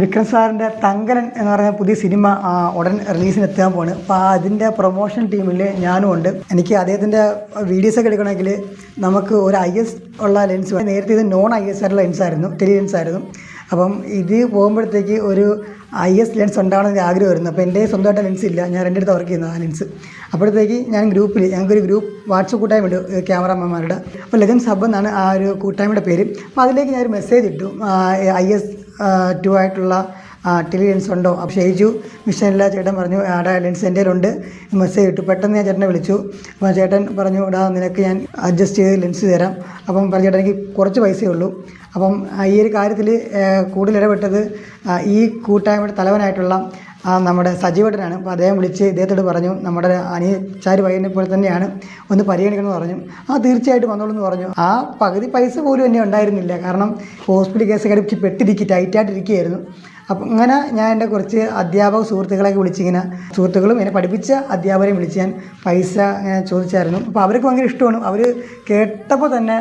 വിക്രം സാറിന്റെ തങ്കരൻ എന്ന് പറയുന്ന പുതിയ സിനിമ ഉടൻ റിലീസിന് എത്താൻ പോണ് അപ്പോൾ അതിന്റെ പ്രൊമോഷൻ ടീമിൽ ഞാനും ഉണ്ട്. എനിക്ക് അദ്ദേഹത്തിന്റെ വീഡിയോസ് ഒക്കെ എടുക്കണമെങ്കിൽ നമുക്ക് ഒരു ഐ എസ് ഉള്ള ലെൻസ്. നേരത്തെ ഇത് നോൺ ഐ എസ് ആയിട്ടുള്ള ലെൻസ് ആയിരുന്നു ടെലി ലെൻസ് ആയിരുന്നു. അപ്പം ഇത് പോകുമ്പോഴത്തേക്ക് ഒരു ഐ എസ് ലെൻസ് ഉണ്ടാവണമെന്ന് ആഗ്രഹമായിരുന്നു. അപ്പോൾ എന്റെ സ്വന്തമായിട്ട് ലെൻസ് ഇല്ല. ഞാൻ എന്റെ അടുത്ത് വർക്ക് ചെയ്യുന്ന ആ ലെൻസ് അപ്പോഴത്തേക്ക് ഞാൻ ഗ്രൂപ്പിൽ ഞങ്ങൾക്കൊരു ഗ്രൂപ്പ് വാട്സപ്പ് കൂട്ടായ്മ ഇട്ടു ക്യാമറമാന്മാരുടെ അപ്പോൾ ലെജൻസ് ഹബ്ബ് എന്നാണ് ആ ഒരു കൂട്ടായ്മയുടെ പേര്. അപ്പോൾ അതിലേക്ക് ഞാൻ ഒരു മെസ്സേജ് ഇട്ടു ഐ എസ് ടു ആയിട്ടുള്ള ടെലി ലെൻസ് ഉണ്ടോ? അപ്പോൾ ഷെയ്ജു മിഷനില്ല ചേട്ടൻ പറഞ്ഞു ആടാ ലെൻസ് എന്റെ ഉണ്ട് മെസ്സേജ് ഇട്ടു. പെട്ടെന്ന് ഞാൻ ചേട്ടനെ വിളിച്ചു. അപ്പോൾ ചേട്ടൻ പറഞ്ഞു ഇടാ നിനക്ക് ഞാൻ അഡ്ജസ്റ്റ് ചെയ്ത് ലെൻസ് തരാം. അപ്പം പറഞ്ഞു ചേട്ടൻ എനിക്ക് കുറച്ച് പൈസയേ ഉള്ളൂ. അപ്പം ഈ ഒരു കാര്യത്തിൽ കൂടുതൽ ഇടപെട്ടത് ഈ കൂട്ടായ്മയുടെ തലവനായിട്ടുള്ള നമ്മുടെ സജീവട്ടനാണ്. അപ്പോൾ അദ്ദേഹം വിളിച്ച് ഇദ്ദേഹത്തോട് പറഞ്ഞു നമ്മുടെ അനിയച്ചാര് പയ്യനെ പോലെ തന്നെയാണ്. ഒന്ന് പരിഗണിക്കണമെന്ന് പറഞ്ഞു. ആ തീർച്ചയായിട്ടും വന്നോളൂ എന്ന് പറഞ്ഞു. ആ പകുതി പൈസ പോലും എന്നെ ഉണ്ടായിരുന്നില്ല. കാരണം ഹോസ്പിറ്റൽ കേസ് കടിച്ച് പെട്ടിരിക്കുക ടൈറ്റായിട്ടിരിക്കുകയായിരുന്നു അപ്പം അങ്ങനെ ഞാൻ എന്റെ കുറച്ച് അധ്യാപക സുഹൃത്തുക്കളെയൊക്കെ വിളിച്ചിങ്ങനെ സുഹൃത്തുക്കളും എന്നെ പഠിപ്പിച്ച അധ്യാപകരെയും വിളിച്ച് ഞാൻ പൈസ ചോദിച്ചായിരുന്നു. അപ്പോൾ അവർക്ക് ഭയങ്കര ഇഷ്ടമാണ്. അവർ കേട്ടപ്പോൾ തന്നെ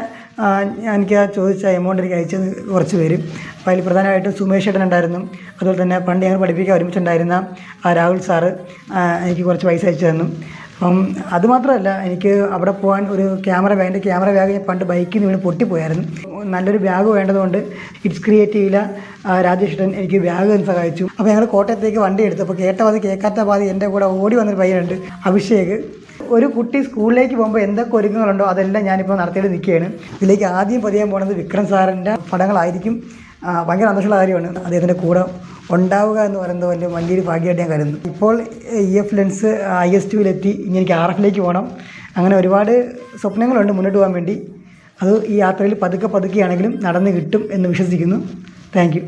എനിക്ക് ആ ചോദിച്ച എമൗണ്ട് എനിക്ക് അയച്ചത് കുറച്ച് പേര്. അപ്പോൾ അതിൽ പ്രധാനമായിട്ടും സുമേഷ് ഏട്ടൻ ഉണ്ടായിരുന്നു. അതുപോലെ തന്നെ പണ്ട് ഞങ്ങൾ പഠിപ്പിക്കാൻ ഒരുമിച്ചുണ്ടായിരുന്ന ആ രാഹുൽ സാറ് എനിക്ക് കുറച്ച് പൈസ അയച്ചു തന്നു. അപ്പം അതുമാത്രമല്ല എനിക്ക് അവിടെ പോകാൻ ഒരു ക്യാമറ ബാഗ് എന്റെ ക്യാമറ ബാഗ് ഞാൻ പണ്ട് ബൈക്കിൽ നിന്ന് വീണ് പൊട്ടിപ്പോയായിരുന്നു. നല്ലൊരു ബാഗ് വേണ്ടതുകൊണ്ട് ഇറ്റ്സ് ക്രിയേറ്റീവില രാജേഷ് ഏട്ടൻ എനിക്ക് ബാഗ് സഹായിച്ചു. അപ്പോൾ ഞങ്ങൾ കോട്ടയത്തേക്ക് വണ്ടി എടുത്തു അപ്പോൾ കേട്ട പാതി കേൾക്കാത്ത പാതി എന്റെ കൂടെ ഓടി വന്നൊരു പയ്യനുണ്ട് അഭിഷേക്. ഒരു കുട്ടി സ്കൂളിലേക്ക് പോകുമ്പോൾ എന്തൊക്കെ ഒരുക്കങ്ങളുണ്ടോ അതെല്ലാം ഞാനിപ്പോൾ നടത്തിയിട്ട് നിൽക്കുകയാണ്. ഇതിലേക്ക് ആദ്യം പതിയാൻ പോണത് വിക്രം സാറിന്റെ പടങ്ങളായിരിക്കും. ഭയങ്കര സന്തോഷമുള്ള കാര്യമാണ്. അദ്ദേഹത്തിന്റെ കൂടെ ഉണ്ടാവുക എന്ന് പറയുന്നത് വലിയ വലിയൊരു ഭാഗ്യമായിട്ട് ഞാൻ കരുതുന്നു. ഇപ്പോൾ E F lens I S ടുവിലെത്തി ഇനി എനിക്ക് ആർ എഫിലേക്ക് പോകണം അങ്ങനെ ഒരുപാട് സ്വപ്നങ്ങളുണ്ട് മുന്നോട്ട് പോകാൻ വേണ്ടി. അത് ഈ യാത്രയിൽ പതുക്കെ പതുക്കെയാണെങ്കിലും നടന്ന് കിട്ടും എന്ന് വിശ്വസിക്കുന്നു. Thank you